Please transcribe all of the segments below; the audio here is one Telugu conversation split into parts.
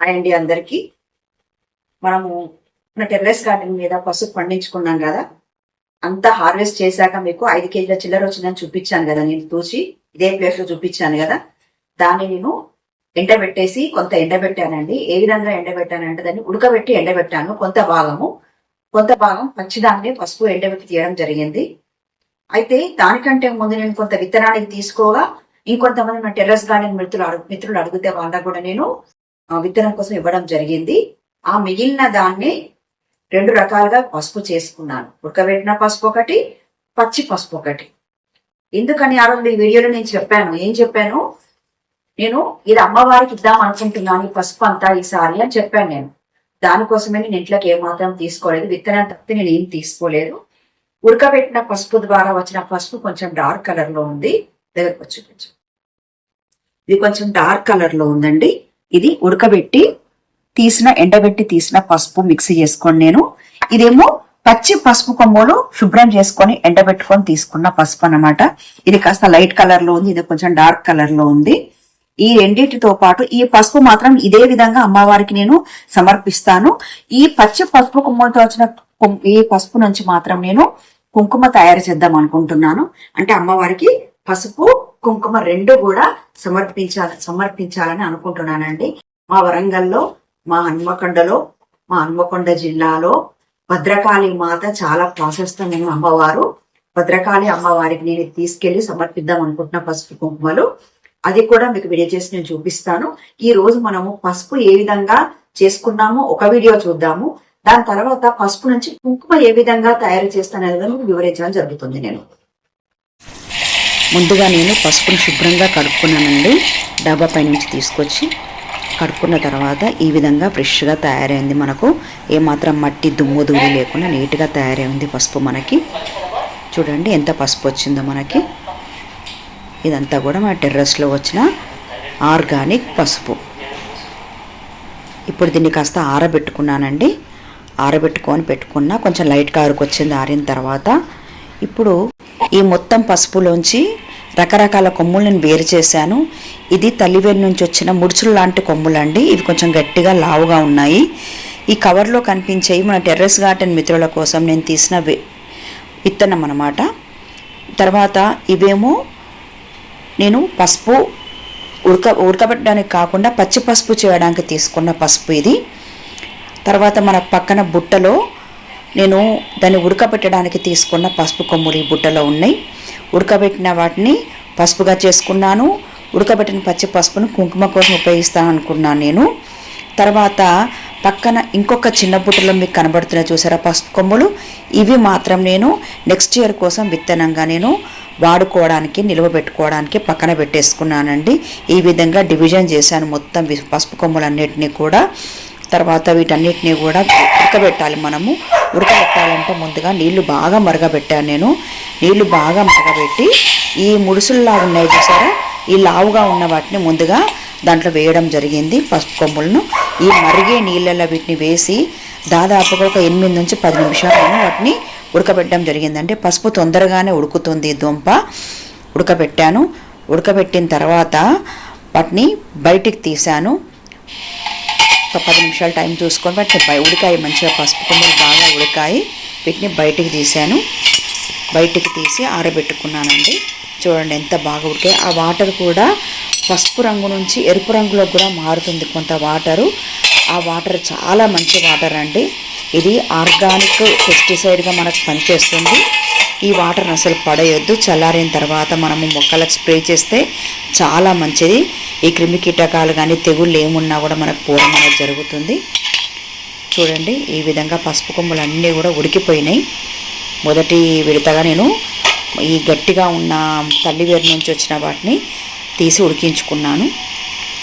హాయ్ అండి అందరికీ. మనము మన టెర్రస్ గార్డెన్ మీద పసుపు పండించుకున్నాం కదా. అంతా హార్వెస్ట్ చేశాక మీకు ఐదు కేజీల చిల్లర వచ్చిందని చూపించాను కదా నేను తూచి. ఇదే ప్లేస్లో చూపించాను కదా. దాన్ని నేను ఎండబెట్టేసి కొంత ఎండబెట్టానండి. ఏ విధంగా ఎండబెట్టానంటే దాన్ని ఉడకబెట్టి ఎండబెట్టాను. కొంత భాగము. కొంత భాగం పచ్చిదాన్ని పసుపు ఎండబెట్టి తీయడం జరిగింది. అయితే దానికంటే ముందు నేను కొంత విత్తనానికి తీసుకోగా ఇంకొంతమంది నా టెర్రస్ గార్డెన్ మిత్రులు అడుగు మిత్రులు అడిగితే వాళ్ళ కూడా నేను విత్తనం కోసం ఇవ్వడం జరిగింది. ఆ మిగిలిన దాన్ని రెండు రకాలుగా పసుపు చేసుకున్నాను. ఉడకబెట్టిన పసుపు ఒకటి పచ్చి పసుపు ఒకటి. ఎందుకని ఆ రోజు ఈ వీడియోలో నేను చెప్పాను? ఏం చెప్పాను? నేను ఇది అమ్మవారికి ఇద్దాం అనుకుంటున్నాను ఈ పసుపు అంతా ఈసారి అని చెప్పాను నేను. దానికోసమే నేను ఇంట్లోకి ఏమాత్రం తీసుకోలేదు. విత్తనం తప్పితే నేను ఏం తీసుకోలేదు. ఉడకబెట్టిన పసుపు ద్వారా వచ్చిన పసుపు కొంచెం డార్క్ కలర్లో ఉంది. దగ్గరకు వచ్చి కొంచెం ఇది కొంచెం డార్క్ కలర్లో ఉందండి. ఇది ఉడకబెట్టి తీసిన ఎండబెట్టి తీసిన పసుపు మిక్సీ చేసుకోండి నేను. ఇదేమో పచ్చి పసుపు కొమ్మలు శుభ్రం చేసుకొని ఎండబెట్టుకొని తీసుకున్న పసుపు అన్నమాట. ఇది కాస్త లైట్ కలర్లో ఉంది ఇది కొంచెం డార్క్ కలర్లో ఉంది. ఈ రెండింటితో పాటు ఈ పసుపు మాత్రం ఇదే విధంగా అమ్మవారికి నేను సమర్పిస్తాను. ఈ పచ్చి పసుపు కొమ్మలతో వచ్చిన ఈ పసుపు నుంచి మాత్రం నేను కుంకుమ తయారు చేద్దాం అనుకుంటున్నాను. అంటే అమ్మవారికి పసుపు కుంకుమ రెండు కూడా సమర్పించాలి సమర్పించాలని అనుకుంటున్నానండి. మా వరంగల్లో మా హన్మకొండలో మా హన్మకొండ జిల్లాలో భద్రకాళి మాత చాలా ప్రాశస్తమైన అమ్మవారు. భద్రకాళి అమ్మవారికి నేను తీసుకెళ్ళి సమర్పిద్దాం అనుకుంటున్న పసుపు కుంకుమలు. అది కూడా మీకు వీడియో చేసి నేను చూపిస్తాను. ఈ రోజు మనము పసుపు ఏ విధంగా చేసుకున్నామో ఒక వీడియో చూద్దాము. దాని తర్వాత పసుపు నుంచి కుంకుమ ఏ విధంగా తయారు చేస్తాను అనేది మీకు వివరించడం జరుగుతుంది నేను. ముందుగా నేను పసుపుని శుభ్రంగా కడుక్కున్నానండి. డబ్బా పై నుంచి తీసుకొచ్చి కడుక్కున్న తర్వాత ఈ విధంగా ఫ్రెష్గా తయారైంది మనకు. ఏమాత్రం మట్టి దుమ్ము ధూళి లేకుండా నీట్గా తయారైంది పసుపు మనకి. చూడండి ఎంత పసుపు వచ్చిందో మనకి. ఇదంతా కూడా మన టెర్రస్లో వచ్చిన ఆర్గానిక్ పసుపు. ఇప్పుడు దీన్ని కాస్త ఆరబెట్టుకున్నానండి. ఆరబెట్టుకొని పెట్టుకున్న కొంచెం లైట్గా ఆరుకొచ్చింది ఆరిన తర్వాత ఇప్పుడు ఈ మొత్తం పసుపులోంచి రకరకాల కొమ్ములు నేను వేరు చేశాను. ఇది తల్లివేరు నుంచి వచ్చిన ముడుచులు లాంటి కొమ్ములండి. ఇవి కొంచెం గట్టిగా లావుగా ఉన్నాయి. ఈ కవర్లో కనిపించేవి మన టెర్రస్ గార్డెన్ మిత్రుల కోసం నేను తీసిన విత్తనం అనమాట తర్వాత ఇవేమో నేను పసుపు ఉడక ఉడకబెట్టడానికి కాకుండా పచ్చి పసుపు చేయడానికి తీసుకున్న పసుపు ఇది. తర్వాత మన పక్కన బుట్టలో నేను దాన్ని ఉడకబెట్టడానికి తీసుకున్న పసుపు కొమ్ములు ఈ బుట్టలో ఉన్నాయి. ఉడకబెట్టిన వాటిని పసుపుగా చేసుకున్నాను. ఉడకబెట్టిన పచ్చి పసుపును కుంకుమ కోసం ఉపయోగిస్తాను అనుకున్నాను నేను. తర్వాత పక్కన ఇంకొక చిన్న బుట్టలో మీకు కనబడుతున్నాయి చూసారా పసుపు కొమ్ములు? ఇవి మాత్రం నేను నెక్స్ట్ ఇయర్ కోసం విత్తనంగా నేను వాడుకోవడానికి నిల్వ పెట్టుకోవడానికి పక్కన పెట్టేసుకున్నానండి. ఈ విధంగా డివిజన్ చేశాను మొత్తం పసుపు కొమ్ములన్నిటినీ కూడా. తర్వాత వీటన్నిటిని కూడా ఉడకబెట్టాలి మనము. ఉడకబెట్టాలంటే ముందుగా నీళ్ళు బాగా మరగబెట్టాను నేను. నీళ్ళు బాగా మరగబెట్టి ఈ ముడుసుల్లా ఉన్నాయి చూసారా? ఈ లావుగా ఉన్న వాటిని ముందుగా దాంట్లో వేయడం జరిగింది పసుపు కొమ్ములను. ఈ మరిగే నీళ్ళల్లో వీటిని వేసి దాదాపుగా ఒక ఎనిమిది నుంచి పది నిమిషాలు వాటిని ఉడకబెట్టడం జరిగింది. అంటే పసుపు తొందరగానే ఉడుకుతుంది దుంప. ఉడకబెట్టాను. ఉడకబెట్టిన తర్వాత వాటిని బయటికి తీశాను. ఒక పది నిమిషాలు టైం చూసుకొని వాటిని బయ ఉడికాయి మంచిగా పసుపు కొమ్మలు బాగా ఉడికాయి. వీటిని బయటికి తీశాను. బయటికి తీసి ఆరబెట్టుకున్నానండి. చూడండి ఎంత బాగా ఉడికాయి. ఆ వాటర్ కూడా పసుపు రంగు నుంచి ఎరుపు రంగులో కూడా మారుతుంది కొంత వాటరు. ఆ వాటర్ చాలా మంచి వాటర్ అండి. ఇది ఆర్గానిక్ పెస్టిసైడ్గా మనకు పనిచేస్తుంది. ఈ వాటర్ని అసలు పడేయొద్దు. చల్లారిన తర్వాత మనము మొక్కలకు స్ప్రే చేస్తే చాలా మంచిది. ఈ క్రిమి కీటకాలు కానీ తెగుళ్ళు ఏమున్నా కూడా మనకు పోవడం అనేది జరుగుతుంది. చూడండి ఈ విధంగా పసుపు కొమ్ములు అన్నీ కూడా ఉడికిపోయినాయి. మొదటి విడతగా నేను ఈ గట్టిగా ఉన్న తల్లివేరు నుంచి వచ్చిన వాటిని తీసి ఉడికించుకున్నాను.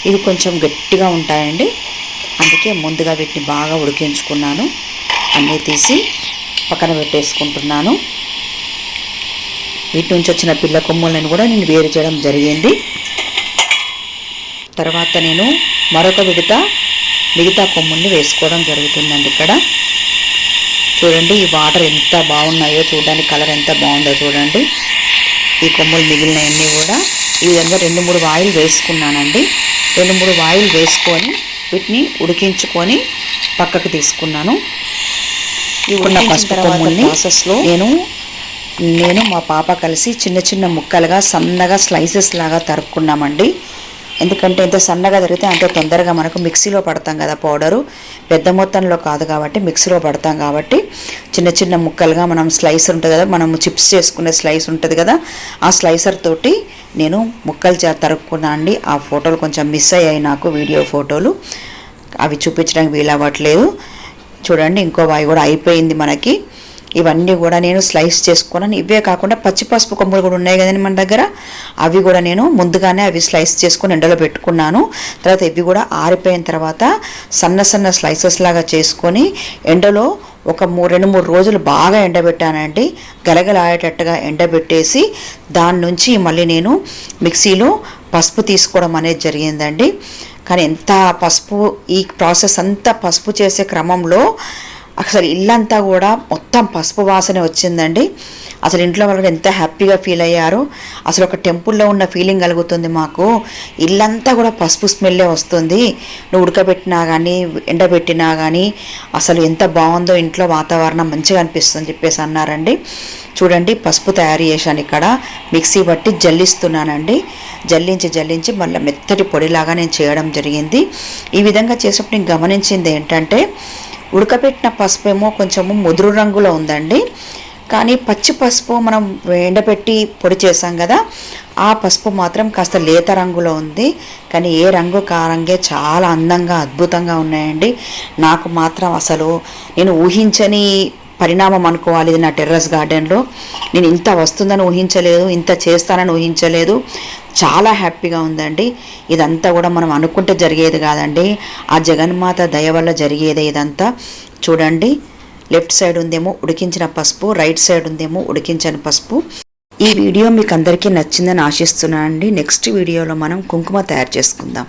ఇవి కొంచెం గట్టిగా ఉంటాయండి. అందుకే ముందుగా వీటిని బాగా ఉడికించుకున్నాను. అన్నీ తీసి పక్కన పెట్టేసుకుంటున్నాను. వీటి నుంచి వచ్చిన పిల్ల కొమ్ములను కూడా నేను వేరు చేయడం జరిగింది. తర్వాత నేను మరొక విడత మిగతా కొమ్ముల్ని వేసుకోవడం జరుగుతుందండి ఇక్కడ. చూడండి ఈ వాటర్ ఎంత బాగున్నాయో చూడడానికి కలర్ ఎంత బాగుందో చూడండి. ఈ కొమ్మలు మిగిలినవన్నీ కూడా ఈ విధంగా రెండు మూడు వాయిల్ వేసుకున్నానండి. రెండు మూడు వాయిల్ వేసుకొని వీటిని ఉడికించుకొని పక్కకు తీసుకున్నాను. ఈ ఉన్న పసుపు కొమ్ముల్ని ప్రాసెస్లో నేను నేను మా పాప కలిసి చిన్న చిన్న ముక్కలుగా సన్నగా స్లైసెస్ లాగా తరుక్కున్నామండి ఎందుకంటే ఎంత సన్నగా తరిగితే అంత తొందరగా మనకు మిక్సీలో పడతాం కదా పౌడరు. పెద్ద మొత్తంలో కాదు కాబట్టి మిక్సీలో పడతాం కాబట్టి చిన్న చిన్న ముక్కలుగా మనం స్లైసర్ ఉంటుంది కదా మనం చిప్స్ చేసుకునే స్లైస్ ఉంటుంది కదా ఆ స్లైసర్ తోటి నేను ముక్కలు తరుక్కున్నా అండి. ఆ ఫోటోలు కొంచెం మిస్ అయ్యాయి నాకు వీడియో ఫోటోలు. అవి చూపించడానికి వీలవ్వట్లేదు. చూడండి ఇంకో వాయి కూడా అయిపోయింది మనకి. ఇవన్నీ కూడా నేను స్లైస్ చేసుకున్నాను. ఇవే కాకుండా పచ్చి పసుపు కొమ్ములు కూడా ఉన్నాయి కదండి మన దగ్గర. అవి కూడా నేను ముందుగానే అవి స్లైస్ చేసుకొని ఎండలో పెట్టుకున్నాను. తర్వాత ఇవి కూడా ఆరిపోయిన తర్వాత సన్న సన్న స్లైసెస్ లాగా చేసుకొని ఎండలో ఒక మూడు రెండు మూడు రోజులు బాగా ఎండబెట్టానండి. గలగలాడేటట్టుగా ఎండబెట్టేసి దాని నుంచి మళ్ళీ నేను మిక్సీలో పసుపు తీసుకోవడం అనేది జరిగిందండి. కానీ ఎంత పసుపు ఈ ప్రాసెస్ అంతా పసుపు చేసే క్రమంలో అసలు ఇల్లంతా కూడా మొత్తం పసుపు వాసన వచ్చిందండి. అసలు ఇంట్లో వాళ్ళు ఎంత హ్యాపీగా ఫీల్ అయ్యారు. అసలు ఒక టెంపుల్లో ఉన్న ఫీలింగ్ కలుగుతుంది మాకు. ఇల్లంతా కూడా పసుపు స్మెల్లే వస్తుంది. నువ్వు ఉడకబెట్టినా కానీ ఎండబెట్టినా కానీ అసలు ఎంత బాగుందో ఇంట్లో వాతావరణం మంచిగా అనిపిస్తుంది చెప్పేసి అన్నారండి. చూడండి పసుపు తయారు చేశాను ఇక్కడ. మిక్సీ బట్టి జల్లిస్తున్నానండి. జల్లించి జల్లించి మళ్ళీ మెత్తటి పొడిలాగా నేను చేయడం జరిగింది. ఈ విధంగా చేసినప్పుడు నేను గమనించింది ఏంటంటే ఉడకబెట్టిన పసుపు ఏమో కొంచెము ముదురు రంగులో ఉందండి. కానీ పచ్చి పసుపు మనం ఎండబెట్టి పొడి చేసాం కదా ఆ పసుపు మాత్రం కాస్త లేత రంగులో ఉంది. కానీ ఏ రంగు కారంగే చాలా అందంగా అద్భుతంగా ఉన్నాయండి. నాకు మాత్రం అసలు నేను ఊహించని పరిణామం అనుకోవాలి ఇది నా టెర్రస్ గార్డెన్లో. నేను ఇంత వస్తుందని ఊహించలేదు ఇంత చేస్తానని ఊహించలేదు. చాలా హ్యాపీగా ఉందండి. ఇదంతా కూడా మనం అనుకుంటే జరిగేది కాదండి. ఆ జగన్మాత దయ వల్ల జరిగేదే ఇదంతా. చూడండి లెఫ్ట్ సైడ్ ఉందేమో ఉడికించిన పసుపు రైట్ సైడ్ ఉందేమో ఉడికించని పసుపు. ఈ వీడియో మీకు అందరికీ నచ్చిందని ఆశిస్తున్నానండి. నెక్స్ట్ వీడియోలో మనం కుంకుమ తయారు చేసుకుందాం.